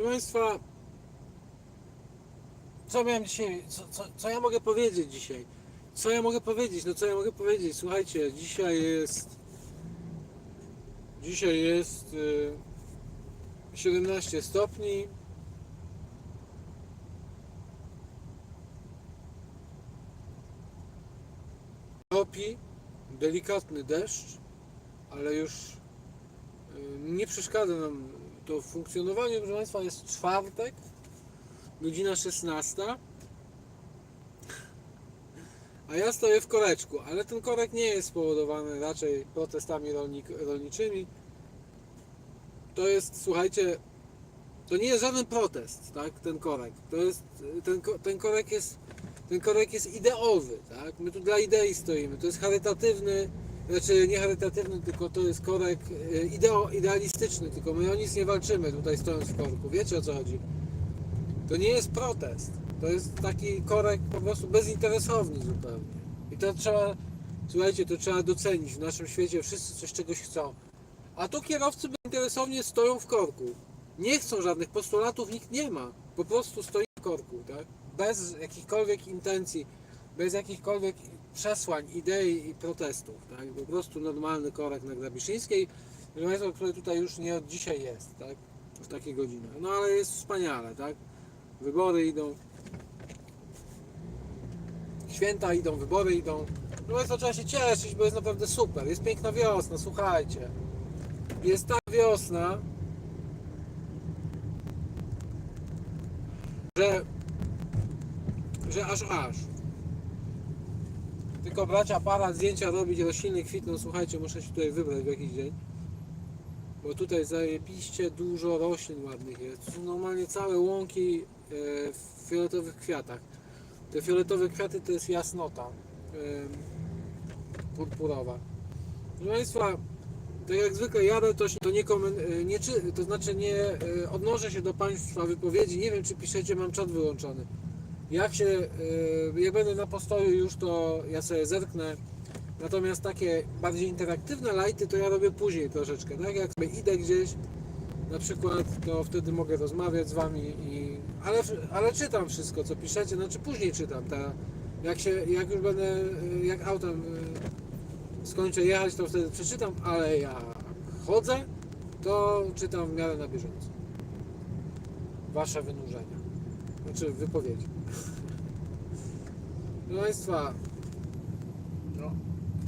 Proszę Państwa, co miałem dzisiaj, co, co, co ja mogę powiedzieć dzisiaj? Co ja mogę powiedzieć? No co ja mogę powiedzieć? Słuchajcie, dzisiaj jest, dzisiaj jest y, 17 stopni. Topi, delikatny deszcz, ale już y, nie przeszkadza nam to w funkcjonowaniu. Proszę Państwa, jest czwartek, godzina 16. A ja stoję w koreczku, ale ten korek nie jest spowodowany raczej protestami rolnik, rolniczymi. To jest, słuchajcie, to nie jest żaden protest, tak, ten korek. To jest, ten, ten korek jest, ten korek jest ideowy, tak. My tu dla idei stoimy. To jest charytatywny, znaczy nie charytatywny, tylko to jest korek e, ideo, idealistyczny, tylko my o nic nie walczymy tutaj stojąc w korku. Wiecie o co chodzi? To nie jest protest. To jest taki korek po prostu bezinteresowny zupełnie. I to trzeba, słuchajcie, to trzeba docenić. W naszym świecie wszyscy coś czegoś chcą. A tu kierowcy bezinteresownie stoją w korku. Nie chcą żadnych postulatów, nikt nie ma. Po prostu stoi w korku, tak? Bez jakichkolwiek intencji, bez jakichkolwiek przesłań, idei i protestów, tak? Po prostu normalny korek na Grabiszyńskiej, Państwa, który tutaj już nie od dzisiaj jest, tak? W takiej godzinie. No ale jest wspaniale, tak? Wybory idą. Święta idą, wybory idą. No Państwo trzeba się cieszyć, bo jest naprawdę super. Jest piękna wiosna, słuchajcie. Jest ta wiosna, że, że aż aż. Tylko brać aparat, zdjęcia robić, rośliny kwitną. Słuchajcie, muszę się tutaj wybrać w jakiś dzień. Bo tutaj zajebiście dużo roślin ładnych jest. Są normalnie całe łąki e, w fioletowych kwiatach. Te fioletowe kwiaty to jest jasnota e, purpurowa. Proszę Państwa, tak jak zwykle jadę, to, to nie, e, nie to znaczy nie odnoszę się do Państwa wypowiedzi. Nie wiem, czy piszecie, mam czat wyłączony. Jak się, e, jak będę na postoju już, to ja sobie zerknę. Natomiast takie bardziej interaktywne lighty to ja robię później troszeczkę, tak? Jak sobie idę gdzieś, na przykład, to wtedy mogę rozmawiać z Wami i... Ale, ale czytam wszystko, co piszecie, znaczy później czytam, ta... Jak się, jak już będę, y, jak autem y, skończę jechać, to wtedy przeczytam, ale jak chodzę, to czytam w miarę na bieżąco. Wasze wynurzenia. Znaczy wypowiedzi. Proszę Państwa, no,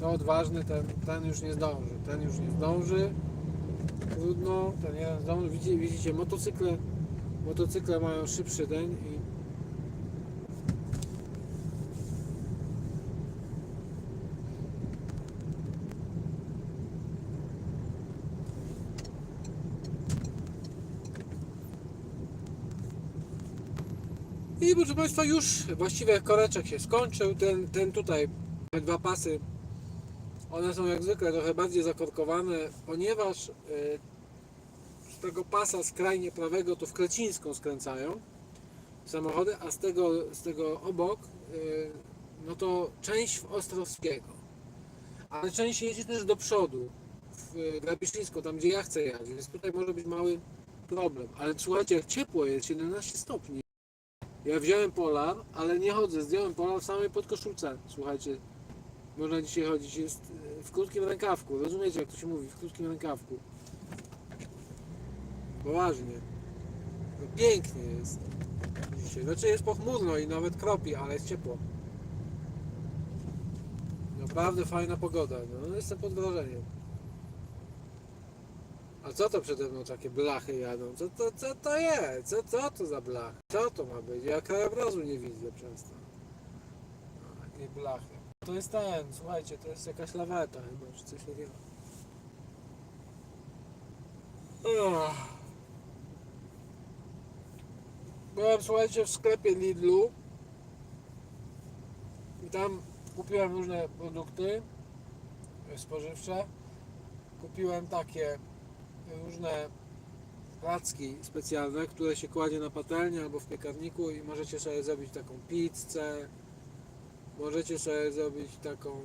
to odważny, ten, ten już nie zdąży. Ten już nie zdąży. Trudno, ten jeden zdąży. Widzicie, widzicie motocykle, motocykle mają szybszy ten i I proszę Państwa, już właściwie koreczek się skończył. Ten, ten tutaj, te dwa pasy, one są jak zwykle trochę bardziej zakorkowane, ponieważ y, z tego pasa skrajnie prawego to w Krecińską skręcają samochody, a z tego, z tego obok y, no to część w Ostrowskiego. Ale część jedzie też do przodu w Grabiszyńską, tam gdzie ja chcę jechać, więc tutaj może być mały problem. Ale słuchajcie, jak ciepło jest, 17 stopni. Ja wziąłem polar, ale nie chodzę, zdjąłem polar w samej podkoszulce. Słuchajcie, można dzisiaj chodzić, jest e, w krótkim rękawku. Rozumiecie, jak to się mówi, w krótkim rękawku. Poważnie. No, pięknie jest dzisiaj. Znaczy jest pochmurno i nawet kropi, ale jest ciepło. Naprawdę fajna pogoda. No, jestem pod wrażeniem. A co to przede mną takie blachy jadą? Co to, co to jest? Co, co to za blach? Co to ma być? Ja krajobrazu nie widzę przez to. No, Takie blachy. To jest ten, słuchajcie, to jest jakaś laweta chyba, czy coś takiego. Ach. Byłem, słuchajcie, w sklepie Lidlu i tam kupiłem różne produkty spożywcze. Kupiłem takie różne placki specjalne, które się kładzie na patelnię albo w piekarniku i możecie sobie zrobić taką pizzę, możecie sobie zrobić taką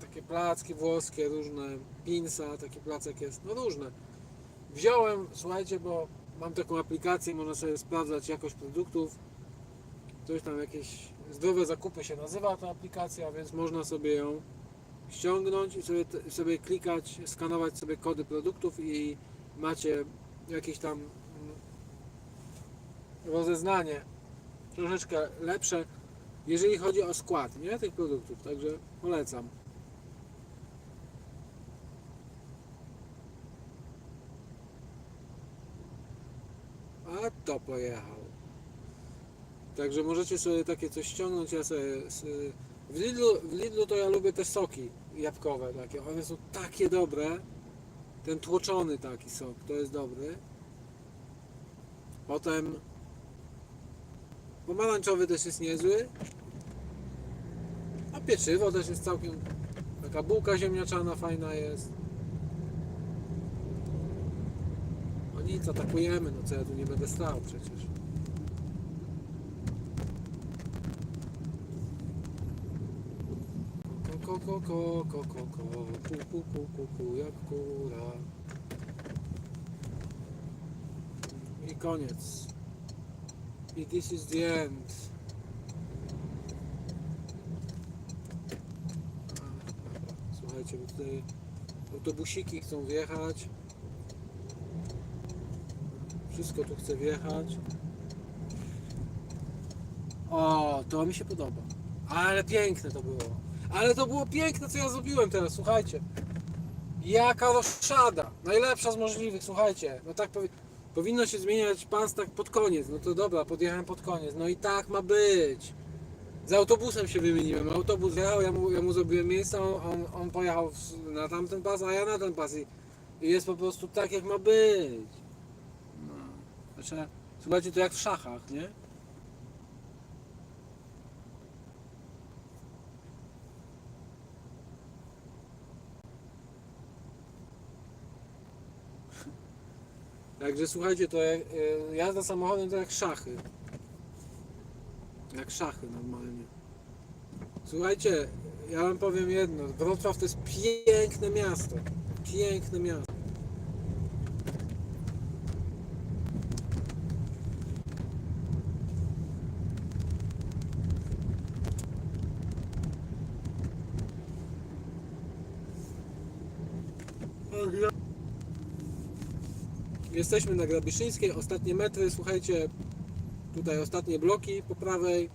takie placki włoskie, różne pinsa, taki placek jest, no różne. Wziąłem, słuchajcie, bo mam taką aplikację, można sobie sprawdzać jakość produktów. Coś tam jakieś zdrowe zakupy się nazywa ta aplikacja, więc można sobie ją ściągnąć i sobie, sobie klikać, skanować sobie kody produktów i macie jakieś tam mm, rozeznanie troszeczkę lepsze, jeżeli chodzi o skład nie? tych produktów, także polecam. A to pojechał. Także możecie sobie takie coś ściągnąć. Ja sobie, w, Lidlu, w Lidlu to ja lubię te soki jabłkowe takie. One są takie dobre. Ten tłoczony taki sok, to jest dobry. Potem pomarańczowy też jest niezły. A pieczywo też jest całkiem. Taka bułka ziemniaczana fajna jest. O nic, atakujemy, no co ja tu nie będę stał przecież. Ko, ko, ko, ko, ko, ku, ku, ku, ku, ku, jak kura. I koniec. I this is the end. Słuchajcie, bo tutaj autobusiki chcą wjechać. Wszystko tu chce wjechać. O, to mi się podoba. Ale piękne to było. Ale to było piękne, co ja zrobiłem teraz, słuchajcie. Jaka roszada. Najlepsza z możliwych, słuchajcie. No tak powi- powinno się zmieniać pan tak pod koniec. No to dobra, podjechałem pod koniec. No i tak ma być. Z autobusem się wymieniłem. Autobus jechał, ja mu, ja mu zrobiłem miejsce, on, on, pojechał na tamten pas, a ja na ten pas. I, i jest po prostu tak, jak ma być. No. Znaczy, słuchajcie, to jak w szachach, nie? Także słuchajcie, to jak, e, jazda samochodem to jak szachy. Jak szachy normalnie. Słuchajcie, ja wam powiem jedno. Wrocław to jest piękne miasto. Piękne miasto. Jesteśmy na Grabiszyńskiej, ostatnie metry, słuchajcie, tutaj ostatnie bloki po prawej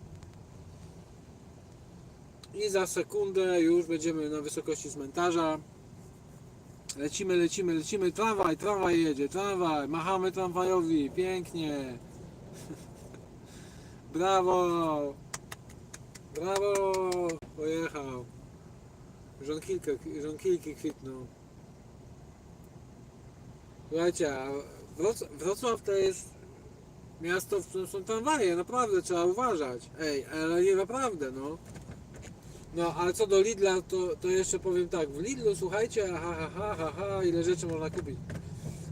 i za sekundę już będziemy na wysokości cmentarza. Lecimy, lecimy, lecimy, tramwaj, tramwaj jedzie, tramwaj, machamy tramwajowi, pięknie. Brawo, brawo, pojechał. Żonkilkę, żonkilki kwitną. Słuchajcie, Wroc- Wrocław to jest miasto, w którym są tramwaje, naprawdę trzeba uważać. Ej, ale nie naprawdę, no. No, ale co do Lidla, to, to jeszcze powiem tak, w Lidlu, słuchajcie, ha, ha, ha, ha, ha, ile rzeczy można kupić.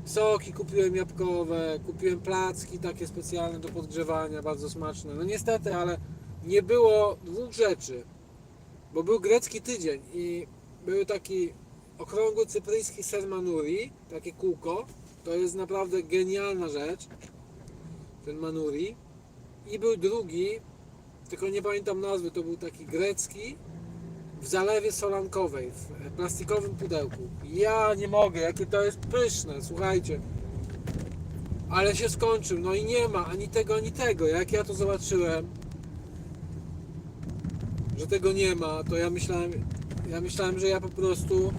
Soki kupiłem jabłkowe, kupiłem placki takie specjalne do podgrzewania, bardzo smaczne. No niestety, ale nie było dwóch rzeczy, bo był grecki tydzień i był taki okrągły cypryjski ser manuri, takie kółko. To jest naprawdę genialna rzecz, ten manuri. I był drugi, tylko nie pamiętam nazwy, to był taki grecki w zalewie solankowej, w plastikowym pudełku. Ja nie mogę, jakie to jest pyszne, słuchajcie. Ale się skończył, no i nie ma ani tego, ani tego. Jak ja to zobaczyłem, że tego nie ma, to ja myślałem, ja myślałem, że ja po prostu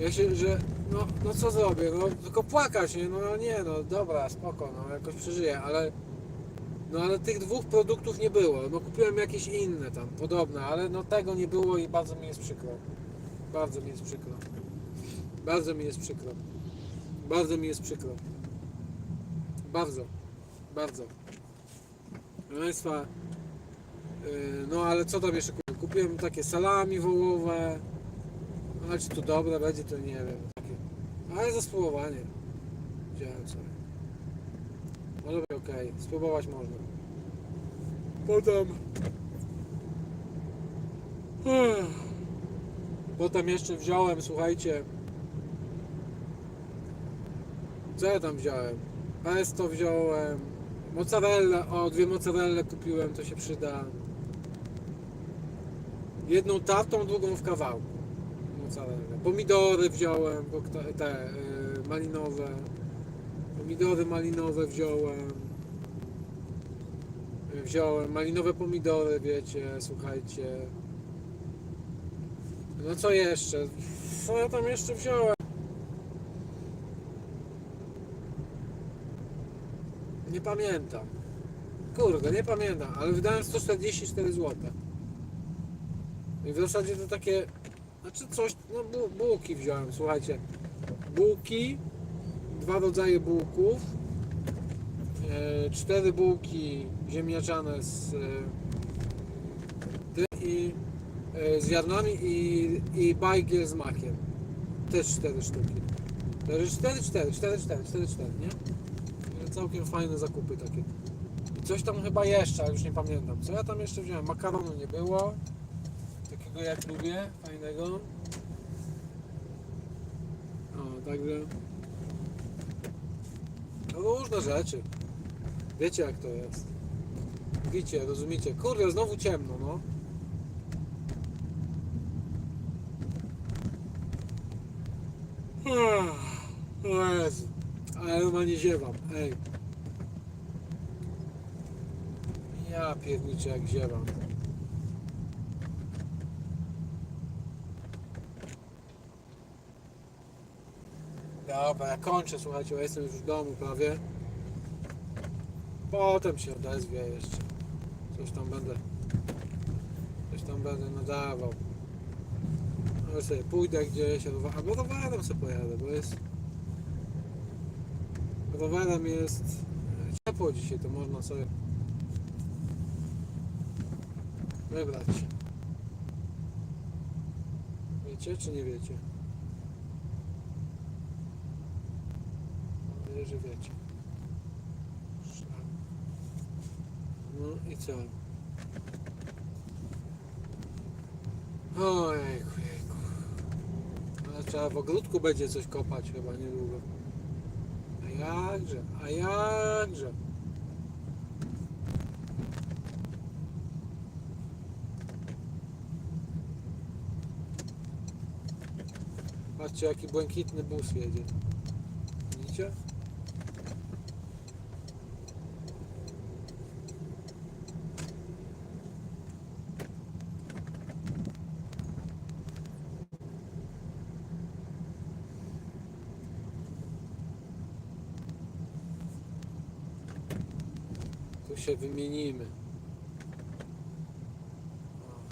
ja się, że no, no co zrobię, no tylko płakać, nie, no nie, no dobra, spoko, no jakoś przeżyję, ale no ale tych dwóch produktów nie było, no kupiłem jakieś inne tam, podobne, ale no tego nie było i bardzo mi jest przykro, bardzo mi jest przykro, bardzo mi jest przykro, bardzo mi jest przykro, bardzo, bardzo. Proszę Państwa, yy, no ale co tam jeszcze kupiłem? Kupiłem takie salami wołowe, ale czy to dobre? Będzie, to nie wiem. Takie. Ale za spróbowanie. Wziąłem sobie. Może być okej, spróbować można. Potem... Potem jeszcze wziąłem, słuchajcie... Co ja tam wziąłem? pesto wziąłem, mozzarella, o dwie mozzarelle kupiłem, to się przyda. Jedną tartą, drugą w kawałku. Pomidory wziąłem, te y, malinowe. Pomidory malinowe wziąłem. Wziąłem malinowe pomidory, wiecie, słuchajcie. No co jeszcze? Co ja tam jeszcze wziąłem? Nie pamiętam. Kurde, nie pamiętam, ale wydałem 144 zł. I w zasadzie to takie, znaczy coś, no bu, bułki wziąłem, słuchajcie. Bułki, dwa rodzaje bułków, e, cztery bułki ziemniaczane z, e, i, e, z ziarnami i, i bajgiel z makiem. Też cztery sztuki. To jest 4, 4, 4, 4, 4, 4, nie? Całkiem fajne zakupy takie. I coś tam chyba jeszcze, ale już nie pamiętam. Co ja tam jeszcze wziąłem? Makaronu nie było. Takiego jak lubię, fajnego. O, także. No różne rzeczy. Wiecie jak to jest. Widzicie, rozumiecie. Kurde, znowu ciemno, no. O Jezu. Ale normalnie ziewam, ej. Ja pierniczę jak ziewam. Dobra, ja kończę, słuchajcie, bo jestem już w domu prawie. Potem się odezwie jeszcze. Coś tam będę. Coś tam będę nadawał. Ale sobie pójdę gdzieś, albo rowerem sobie pojadę, bo jest... Rowerem jest ciepło dzisiaj, to można sobie wybrać. Wiecie czy nie wiecie? Że wiecie. No i co? Ojejku, jejku. Ale trzeba w ogródku będzie coś kopać chyba niedługo. A jakże, a jakże. Patrzcie jaki błękitny bus jedzie. Widzicie? Się wymienimy.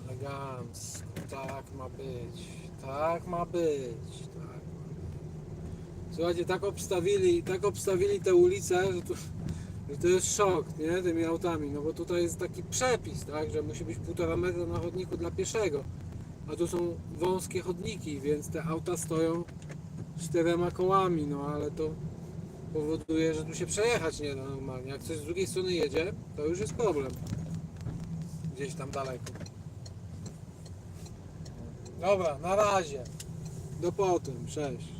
Elegancko. Tak ma być. Tak ma być. Tak. Słuchajcie, tak obstawili, tak obstawili te ulice, że, tu, że to jest szok, nie? Tymi autami. No bo tutaj jest taki przepis, tak? Że musi być półtora metra na chodniku dla pieszego. A tu są wąskie chodniki, więc te auta stoją czterema kołami, no ale to powoduje, że tu się przejechać nie da normalnie. Jak coś z drugiej strony jedzie, to już jest problem. Gdzieś tam daleko. Dobra, na razie. Do potem, cześć.